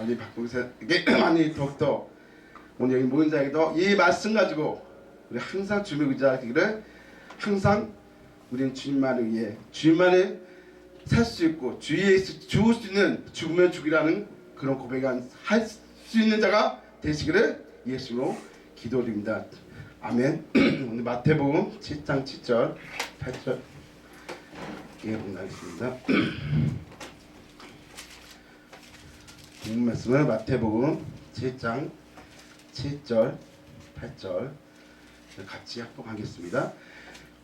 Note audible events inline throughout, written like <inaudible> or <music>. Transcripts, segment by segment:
우리 박봉사에게 많이 더욱더 오늘 여기 모인 자에게도 이 말씀 가지고 우리 항상 주님의 의지하기를 항상 우리는 주님만을 위해 주님만을 살 수 있고 주위에 있- 죽을 수 있는 죽으면 죽이라는 그런 고백을 할 수 있는 자가 되시기를 예수로 기도드립니다. 아멘. <clears throat> 오늘 마태복음 7장 7절 8절 예, 복나겠습니다. <clears throat> 본문 말씀은 마태복음 7장 7절 8절 같이 합독하겠습니다.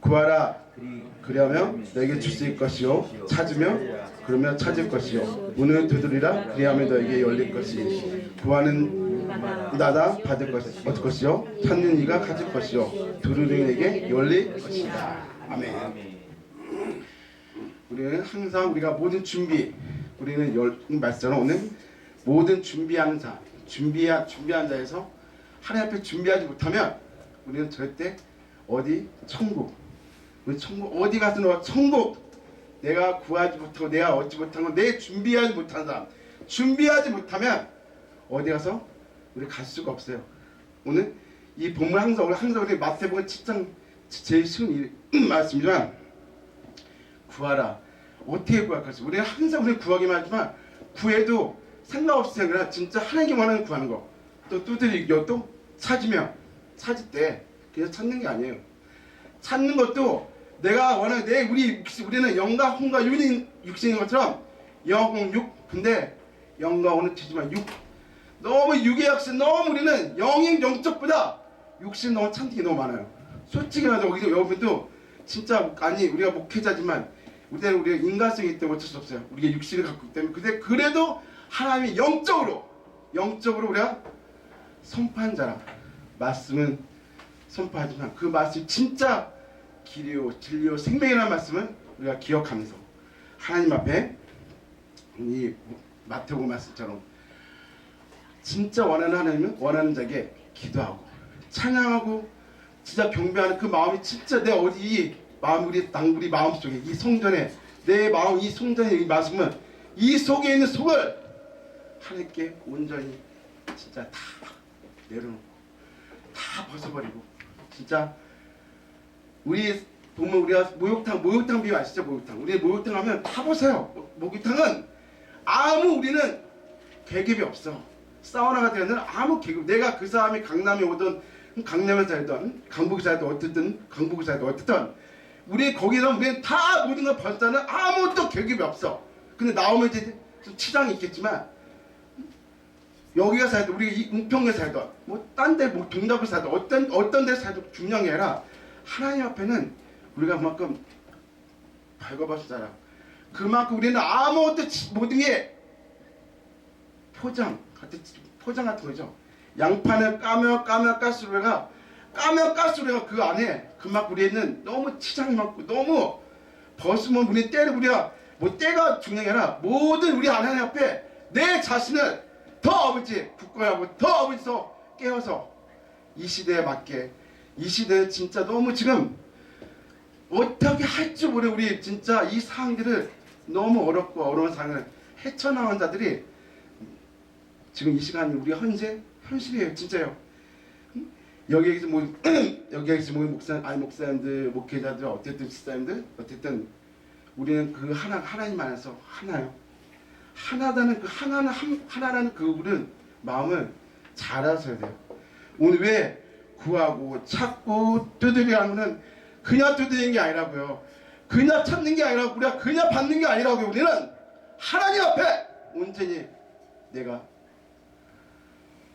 구하라. 그리하면 수 있을 것이요. 찾으면 그러면 찾을 것이요. 문을 두드리라. 그리하면 너에게 열릴 것이. 구하는 나다 받을 것이 얻을 것이요? 찾는 이가 가질 것이요. 두드리는 에게 열릴 것이다. 아멘. 우리는 항상 우리가 모든 준비 우리는 열 말씀처럼 오늘 모든 준비하는 자 준비한 준비한 자에서 하나님 앞에 준비하지 못하면 우리는 절대 어디 천국 우리 천국 어디 가서 너 천국 내가 구하지 못하고 내가 얻지 못한 건 내 준비하지 못한 사람 준비하지 못하면 어디 가서 우리 갈 수가 없어요. 오늘 이 본문 항상 우리 항상 우리 마태복음 7장 제일 쉬운 이 말씀이지만 구하라. 어떻게 구할 것이? 우리가 항상 우리 구하기만 하지만 구해도 상관없이 아니라 진짜 하나님께 원하는 구하는 거. 또 두드리고 또 찾으면 찾을 때 그냥 찾는 게 아니에요. 찾는 것도 내가 원하는 내 우리 우리는 영과 혼과 육인 육신인 것처럼 영혼 육 근데 영과 혼은 치지만 육 너무 육의 역시 너무 우리는 영인 영적보다 육신 너무 게 너무 많아요. 솔직히 말해서 여러분도 진짜 아니 우리가 목회자지만 우리는 우리가 인간성이 있기 때문에 어쩔 수 없어요. 우리가 육신을 갖고 있기 때문에 근데 그래도 하나님이 영적으로 영적으로 우리가 선판자라. 말씀은 선포하지만 그 말씀 진짜 길이요 진리요 생명이라는 말씀을 우리가 기억하면서 하나님 앞에 이 마태복음 말씀처럼 진짜 원하는 하나님은 원하는 자에게 기도하고 찬양하고 진짜 경배하는 그 마음이 진짜 내 어디 이 마음 우리 당 우리 마음 속에 이 성전에 내 마음 이 성전에 이 말씀은 이 속에 있는 속을 하나님께 온전히 진짜 다 내려놓고 다 벗어버리고 진짜 우리 보면 우리가 목욕탕 목욕탕 비유 아시죠? 목욕탕. 우리 목욕탕 하면 다 보세요. 목- 목욕탕은 아무 우리는 계급이 없어. 사우나가 되는 아무 계급. 내가 그 사람이 강남에 오든 강남에 살든 강북에 살든 어쨌든 강북에 살든 어쨌든 우리 거기서 우리는 다 모든 걸 벗자는 아무것도 계급이 없어. 근데 나오면 이제 좀 치장이 있겠지만 여기가 살든 우리가 이 은평에 살든 뭐딴 데 뭐 동답을 살든 어떤 어떤 데 살든 중요한 게 아니라 하나님 앞에는 우리가 그만큼 밝아봤잖아. 그만큼 우리는 아무것도 치- 모든 게 포장 같은 포장 같은 거죠. 양판을 까며 까며 까스로 우리가 까며 까스로 우리가 그 안에 그만큼 우리는 너무 치장이 많고 너무 벗으면 우리 때를 우리가 뭐 때가 중요한 게 아니라 모든 우리 하나님 앞에 내 자신을 더 아버지 부끄러워하고 더 아버지서 깨어서 이 시대에 맞게 이 시대에 진짜 너무 지금 어떻게 할 줄 모르 우리 진짜 이 상황들을 너무 어렵고 어려운 상황을 헤쳐나온 자들이 지금 이 시간 우리 현재 현실이에요 진짜요 응? 여기에서 뭐 여기에서 뭐 목사 아니 목사님들 목회자들 어쨌든 집사님들 어쨌든 우리는 그 하나 하나님 안에서 하나요 하나다는 그 하나는 한, 하나라는 그 우리는 마음을 잘 알아서야 돼요 오늘 왜 구하고 찾고 두드려 하면은 그냥 두드리는 게 아니라고요 그냥 찾는 게 아니라 우리가 그냥 받는 게 아니라고요 우리는 하나님 앞에 온전히 내가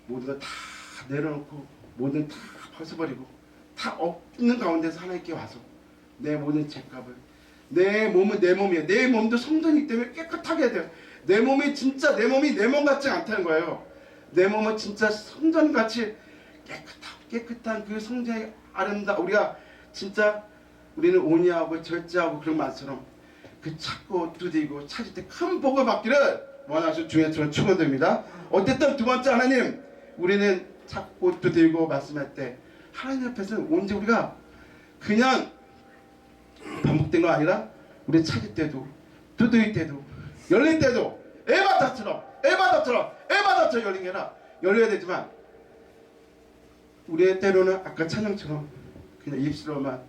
모든 걸다 내려놓고 모든 다 벗어버리고 다 없는 가운데서 하나님께 와서 내 모든 죄값을 내 몸은 내 몸이에요. 내 몸도 성전이기 때문에 깨끗하게 해야 돼요. 내 몸이 진짜 내 몸이 내 몸 같지 않다는 거예요. 내 몸은 진짜 성전같이 깨끗하고 깨끗한 그 성전의 아름다 우리가 진짜 우리는 온유하고 절제하고 그런 말처럼 그 찾고 두드리고 찾을 때 큰 복을 받기를 원하셔 주님처럼 축원드립니다. 어쨌든 두 번째 하나님 우리는 찾고 두드리고 말씀할 때 하나님 앞에서는 언제 우리가 그냥 반복된 거 아니라 우리 찾을 때도 두드릴 때도 열릴 때도 에바다처럼 에바다처럼 에바 맞춰 열린 게 아니라 열려야 되지만 우리의 때로는 아까 찬양처럼 그냥 입술로만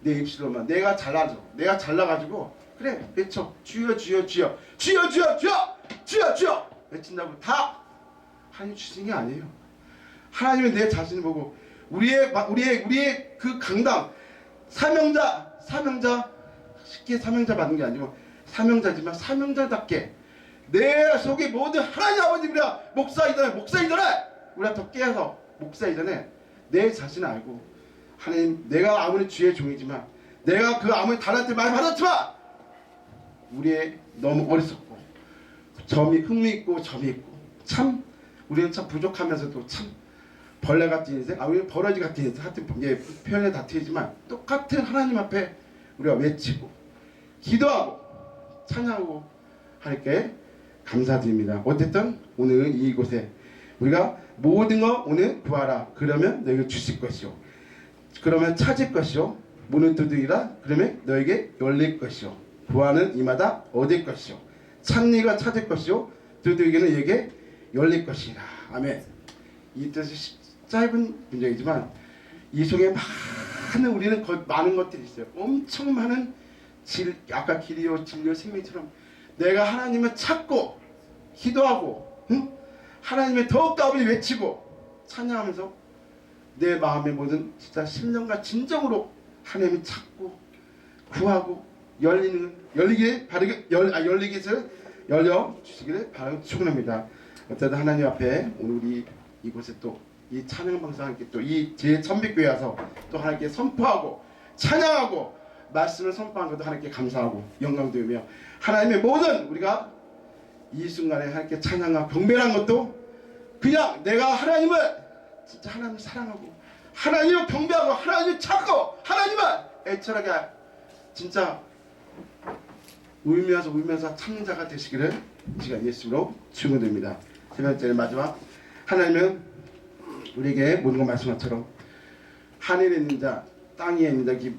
내 입술로만 내가 잘나죠 내가 잘나가지고 그래 외쳐. 주여 주여 주여. 주여 주여 주여! 주여 주여! 외친다고 다 하나님 주신 게 아니에요. 하나님은 내 자신을 보고 우리의 우리의 우리의 그 강당 사명자 사명자 쉽게 사명자 받는 게 아니고 사명자지만 사명자답게 내 속에 모든 하나님 아버지 우리가 목사 이전에 목사 이전에 우리가 더 깨어서 목사 이전에 내 자신을 알고 하나님 내가 아무리 주의 종이지만 내가 그 아무리 달한테 많이 받았지만 우리의 너무 어리석고 점이 흠이 있고 점이 있고 참 우리는 참 부족하면서도 참 벌레 같은 인생, 아 우리는 버러지 같은 인생, 하여튼 예, 표현에 다 틀리지만 똑같은 하나님 앞에 우리가 외치고 기도하고 찬양하고 하니까 감사드립니다. 어쨌든 오늘 이곳에 우리가 모든 거 오늘 구하라. 그러면 너에게 주실 것이요. 그러면 찾을 것이요. 문을 두드리라. 그러면 너에게 열릴 것이요. 구하는 이마다 얻을 것이요. 찾니가 찾을 것이요. 두드리기는 너에게 열릴 것이라. 아멘. 이 뜻이 짧은 문장이지만 이 속에 많은 우리는 거, 많은 것들이 있어요. 엄청 많은 질, 아까 길이요, 진료, 생명처럼 내가 하나님을 찾고 기도하고 응? 하나님의 더욱더 아버지 외치고 찬양하면서 내 마음의 모든 진짜 심령과 진정으로 하나님을 찾고 구하고 열리는 열리게 바르게 열 아, 해서 열려 주시기를 바라고 축원합니다. 어쨌든 하나님 앞에 오늘 우리 이곳에 또 이 찬양 방송 함께 또이 제 천빛교회 와서 또 하나님께 선포하고 찬양하고 말씀을 선포한 것도 하나님께 감사하고 영광드리며 하나님의 모든 우리가 이 순간에 하나님께 찬양과 경배한 것도 그냥 내가 하나님을 진짜 하나님을 사랑하고 하나님을 경배하고 하나님을 찾고 하나님을 애절하게 진짜 울면서 울면서 참는 자가 되시기를 이 시간 예수로 축원드립니다. 세 번째는 마지막 하나님은 우리에게 모든 것 말씀한 것처럼 하늘에 있는 자, 땅 위에 있는 자, <clears throat> 기-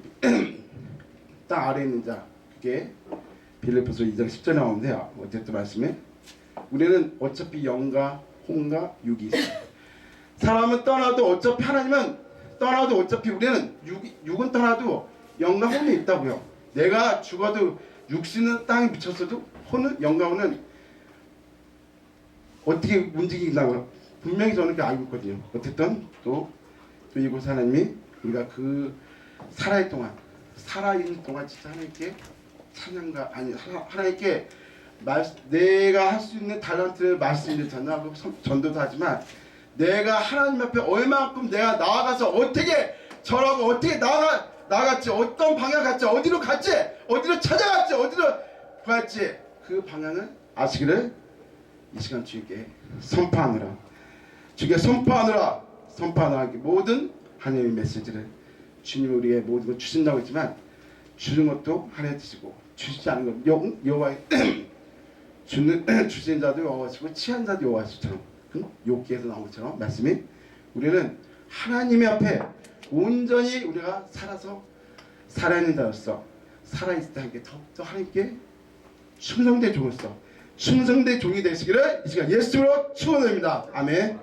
땅 아래에 있는 자 그게 빌립보서 2장 10절에 나오는데요. 어쨌든 말씀에 우리는 어차피 영과 혼과 육이 있어요. 사람은 떠나도 어차피 하나님은 떠나도 어차피 우리는 육, 육은 떠나도 영과 혼이 있다고요. 내가 죽어도 육신은 땅에 묻혔어도 혼은 영과 혼은 어떻게 움직인다고요? 분명히 저는 그렇게 알고 있거든요. 어쨌든 또, 또 이곳 하나님이 우리가 그 살아있 동안 살아있는 동안 진짜 하나님께 찬양과 아니 하나- 하나님께 말, 내가 할 수 있는 달란트를 말씀을 전하고 선- 전도도 하지만 내가 하나님 앞에 얼마만큼 내가 나아가서 어떻게 저라고 어떻게 나아가 나갔지 어떤 방향 갔지 어디로 갔지 어디로 찾아갔지 어디로 갔지 그 방향을 아시기를 이 시간 주님께 선포하느라 주께 선포하느라 선포하느라 모든 하나님의 메시지를 주님 우리의 모든 걸 주신다고 했지만 주는 것도 하나님 뜻이고 주시지 않은 것 여, 여호와의 <clears throat> 주는 <clears throat> 주신 자도 여호와시고 취한 자도 여호와시처럼 응? 욥기에서 나온 것처럼 말씀이 우리는 하나님의 앞에 온전히 우리가 살아서 살아있는 자로서 살아있을 때 함께 더욱더 하나님께 충성된 종으로서 충성된 종이 되시기를 이 시간 예수로 축원드립니다. 아멘.